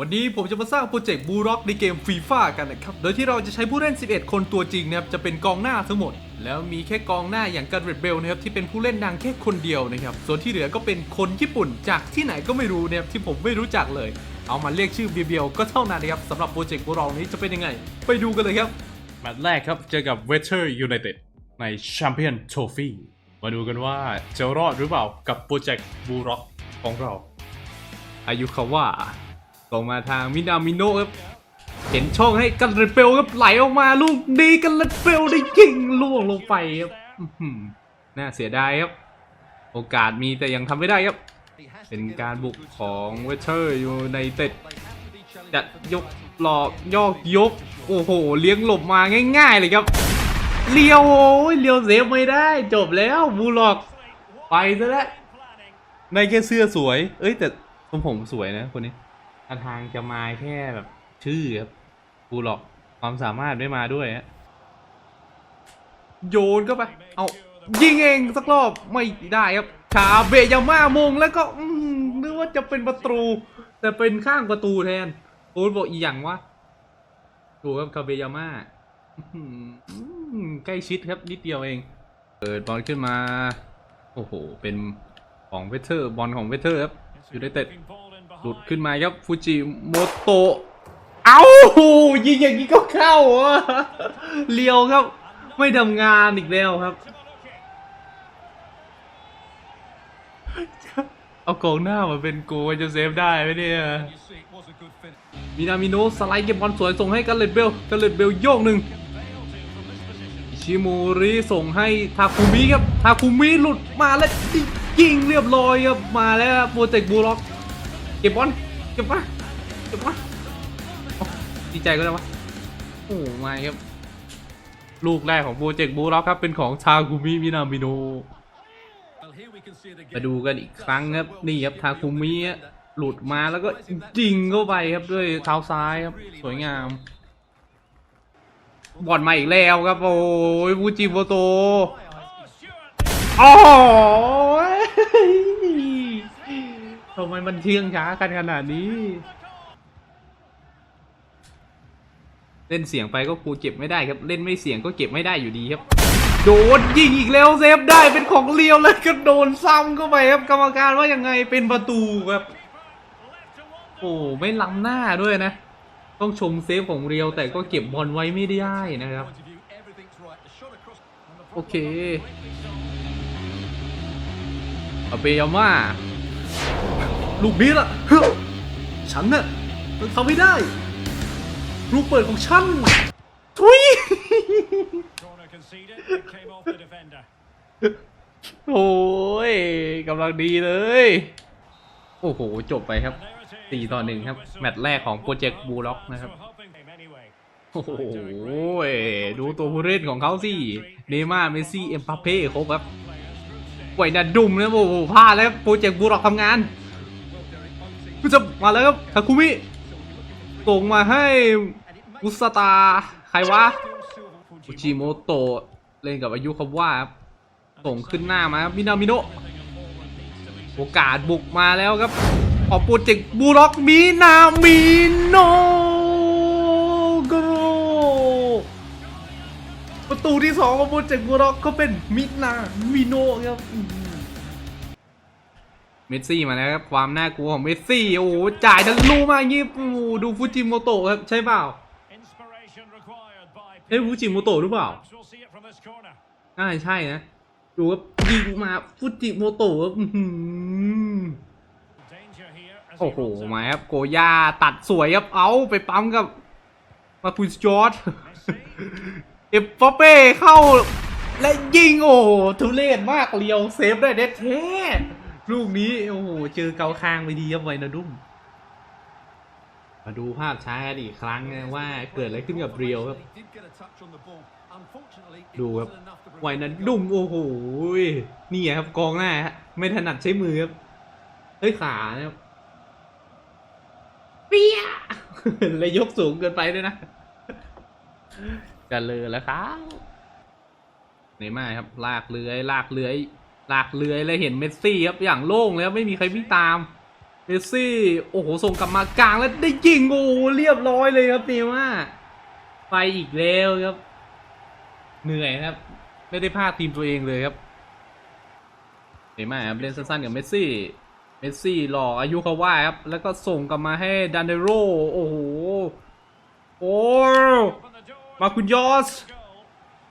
วันนี้ผมจะมาสร้างโปรเจกต์บูร็อกในเกมฟีฟ่ากันนะครับ โดยที่เราจะใช้ผู้เล่น 11 คนตัวจริงนะครับ จะเป็นกองหน้าทั้งหมด แล้วมีแค่กองหน้าอย่างการเรดเบลนะครับ ที่เป็นผู้เล่นดังแค่คนเดียวนะครับ ส่วนที่เหลือก็เป็นคนญี่ปุ่นจากที่ไหนก็ไม่รู้นะครับที่ผมไม่รู้จักเลย เอามาเรียกชื่อเบียวๆก็เท่านั้นนะครับสำหรับโปรเจกต์บูร็อกนี้จะเป็นยังไง ไปดูกันเลยครับ แมตช์แรกครับเจอกับเวเ e อร์ยูไนเต็ดในแชมเปี้ยนโทฟี่มาดูกันว่าจะรอดหรือเปล่ากับโปรเจกต์บูร็อกของเรา อายุเขาว่า ส่งมาทางมินามิโนครับเห็นช่องให้กันเรเปลครับไหลออกมาลูกดีกันเรเปลได้ยิงล่วงลงไปครับน่าเสียดายครับ โอกาสมีแต่ยังทำไม่ได้ครับ เป็นการบุกของเวเชอร์อยู่ในเต็ดจะยกหลอกยอกยก โอ้โห เลี้ยงหลบมาง่าย ๆ เลยครับเลี้ยวโอ้ยเลี้ยวเซฟไม่ได้จบแล้วบูลอก ไปซะแล้วในแค่เสื้อสวย เอ้ยแต่ทรงผมสวยนะคนนี้ ท่าทางจะมาแค่แบบชื่อครับบูหลอกความสามารถไม่มาด้วยฮะโยนเข้าไป เอายิงเองสักรอบไม่ได้ครับชาเบยาม่ามงแล้วก็อืมนึกว่าจะเป็นประตู แต่เป็นข้างประตูแทนโอ้บอกอีหยังวะดูครับคาเบยาม่าใกล้ชิดครับนิดเดียวเอง เปิดบอลขึ้นมา โอ้โห เป็นของเวเทอร์บอลของเวเทอร์ครับอยู่ได้เต็ หลุดขึ้นมาครับฟูจิโมโตะเอ้ายิงอย่างนี้ก็เข้าอะเลียวครับ ไม่ทำงานอีกแล้วครับ เอากองหน้ามาเป็นโกลจะเซฟได้ไหมเนี่ยมินามิโนะสไลด์เก็บบอลสวยส่งให้กันเลตเบลกันเลตเบลโยกหนึ่งชิโมริส่งให้ทาคุมิครับทาคุมิหลุดมาแล้วยิงเรียบร้อยครับมาแล้วโปรเจกต์บูล็อก เก็บบอลเก็บมาเก็บมาโอ้ดีใจก็ได้วะโอ้ไม่ครับ ลูกแรกของโปรเจกต์บูล็อกครับ เป็นของทาคุมิมินามิโนมาดูกันอีกครั้งครับ นี่ครับทาคุมิอะหลุดมาแล้วก็ยิงเข้าไปครับด้วยเท้าซ้ายครับ สวยงาม บอลมาอีกแล้วครับ โอ้ยฟูจิโมโต โอ้ย ทำไมมันเชื่องช้ากันขนาดนี้ เล่นเสียงไปก็ครูเก็บไม่ได้ครับ เล่นไม่เสียงก็เก็บไม่ได้อยู่ดีครับ โดนยิงอีกแล้วเซฟได้เป็นของเลียวเลยก็โดนซ้ำเข้าไปครับกรรมการว่ายังไงเป็นประตูครับ โอ้ไม่ล้ำหน้าด้วยนะ ต้องชมเซฟของเรียวแต่ก็เก็บบอลไว้ไม่ได้นะครับ โอเคอาเบยาม่า ลูกนี้ล่ะเฮ้ฉันน่ะมันทำไม่ได้ ลูกเปิดของฉัน ทุย โอ้ยกำลังดีเลย โอ้โห จบไปครับสี่ต่อหนึ่งครับ แมตช์แรกของโปรเจกต์บูล็อกนะครับ โอ้โห ดูตัวผู้เล่นของเขาสิ เนม่าร์เมซี่ เอ็มบัปเป้ครบครับไหวนัดดุมนะโอ้โหพลาดแล้วโปรเจกต์บูร็อกทำงาน กูจะมาแล้วครับทาคุมิส่งมาให้อุสตา ใครวะอุจิโมโตะเล่นกับอายุคำว่าครับส่งขึ้นหน้ามาครับมินามิโนะโอกาสบุกมาแล้วครับ ออกโปรเจกต์บูร็อกมินามิโนะโกรประตูที่สองของโปรเจกต์บูร็อกก็เป็นมินามิโนะครับ เมสซี่มาแล้วครับความน่ากลัวของเมสซี่โอ้โหจ่ายทะลุมาอย่างงี้โอ้โหดูฟูจิโมโตะครับใช่เปล่า Inspiration required by เอ้ยฟูจิโมโตะหรือเปล่า Perhaps we'll see it from this corner. น่าจะใช่นะดูครับยิงมาฟูจิโมโตะครับอื้อหือ Danger here as โอ้ he โห runs in. มาครับโกย่าตัดสวยครับเอาไปปั๊มกับมาคุสจอร์ดเอฟปเป้เข้าและยิงโอ้โหทุเรศมากเลียวเซฟได้เด็ดแท้ ลูกนี้ โอ้โห เจอเกาคางไปดีครับไวนาดุมมาดูภาพช้ากันอีกครั้งนะว่าเกิดอะไรขึ้นกับเรียวครับ ดูครับไวนาดุมโอ้โหนี่ครับกองหน้าฮะไม่ถนัดใช้มือครับเฮ้ยขานะครับเปียเลยยกสูงเกินไปด้วยนะกันเลยแล้วครับเนย์ม่าครับ ลากเลื้อย ลากเลื้อย หลากเลื้อยแล้วเห็นเมสซี่ครับอย่างโล่งแล้วไม่มีใครวิ่งตามเมสซี่โอ้โหส่งกลับมากลางแล้วได้ยิงโอ้เรียบร้อยเลยครับเนม่าไปอีกแล้วครับ เหนื่อยครับ ไม่ได้พลาดทีมตัวเองเลยครับเนม่าครับเล่นสั้นๆกับเมสซี่เมสซี่หล่ออายุเขาว่าครับแล้วก็ส่งกลับมาให้ดันเดโรโอ้โหโอ้มาคุณยอส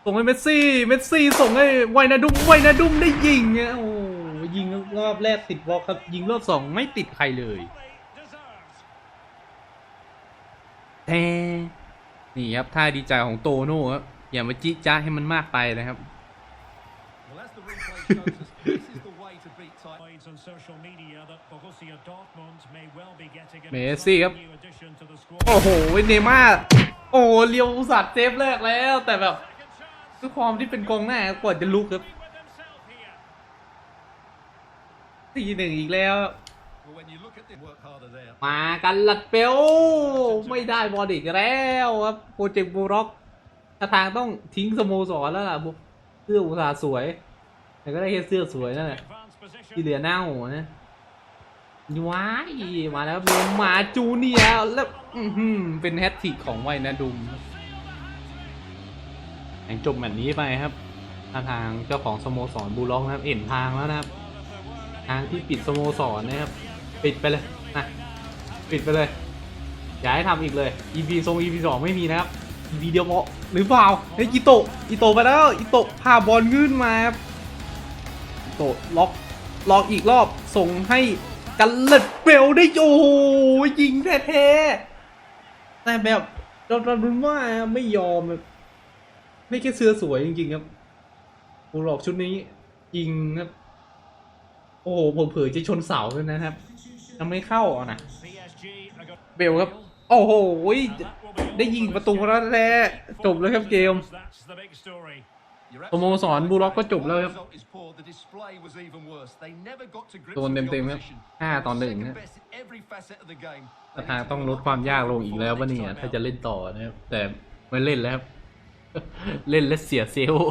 ส่งให้เมสซี่ เมสซี่ส่งให้ไวนาดุมไวนาดุมได้ยิงเนี่ยโอ้โหยิงรอบแรกติดบล็อกครับ ยิงรอบสองไม่ติดใครเลย Fully deserved. แทนี่ครับท่าดีใจของโตโน่ครับอย่ามาจิจ้าให้มันมากไปนะครับ Well, as the replay shows us, this is the way to beat tight. Highlights on social media that Borussia Dortmund may well be getting an Messi exciting ครับ new addition to the squad. โอ้โห เนย์ม่าร์โอ้เลียวสัตว์เซฟแรกแล้ว แต่แบบ Second chance. ด้วยความที่เป็นกองหน้ากว่าจะลุกครับสี่หนึ่งอีกแล้ว มากันลัดเปลไม่ได้บอลอีกแล้วครับโปรเจกต์บูร็อกถ้าทางต้องทิ้งสโมสรแล้วล่ะบุเสื้ออุตสาห์สวย แต่ก็ได้แค่เสื้อสวยนั่นแหละที่เหลือเน่านะว้ายมาแล้วเรียนมาจูเนียแล้วเป็นแฮตทริกของไวนาดุม แข่งจบแบบนี้ไปครับถ้าทางเจ้าของสโมสรบูล็อกนะครับ เอ็นทางแล้วนะครับ ทางที่ปิดสโมสรนะครับ ปิดไปเลยนะปิดไปเลย อย่าให้ทำอีกเลย EP ทรง EP สองไม่มีนะครับ EP เดียวพอหรือเปล่าเฮ้ยอิโตะอิโตะไปแล้วอิโตะพาบอลขึ้นมาครับอิโตะล็อกล็อกอีกรอบส่งให้กันเล็ดเบลได้โอ้ยิงแท้ๆแต่แบบเราเรารุนว่าไม่ยอมแบบ ไม่แค่เสื้อสวยจริงๆครับกูหลอกชุดนี้ยิงครับ โอ้โหผมเผยจะชนเสาด้วยนะครับทำไม่เข้าอะนะ PSG are going- เบลครับ โอ้โห And that will be all ได้ยิง for ประตู this แล้วแท้ game. จบแล้วครับเกม That's the big story. You're สโมสรบูล็อกก็จบแล้วครับ result is poor, the display was even worse. They never got to grips โดน with the เต็มๆครับ opposition. ห้าต่อหนึ่ง Second นะ best in every facet of the game. ถ้าทางต้องลดความยากลงอีกแล้ววะเนี่ยถ้าจะเล่นต่อนะครับแต่ไม่เล่นแล้วครับ เล่นแล้วเสียเซลล์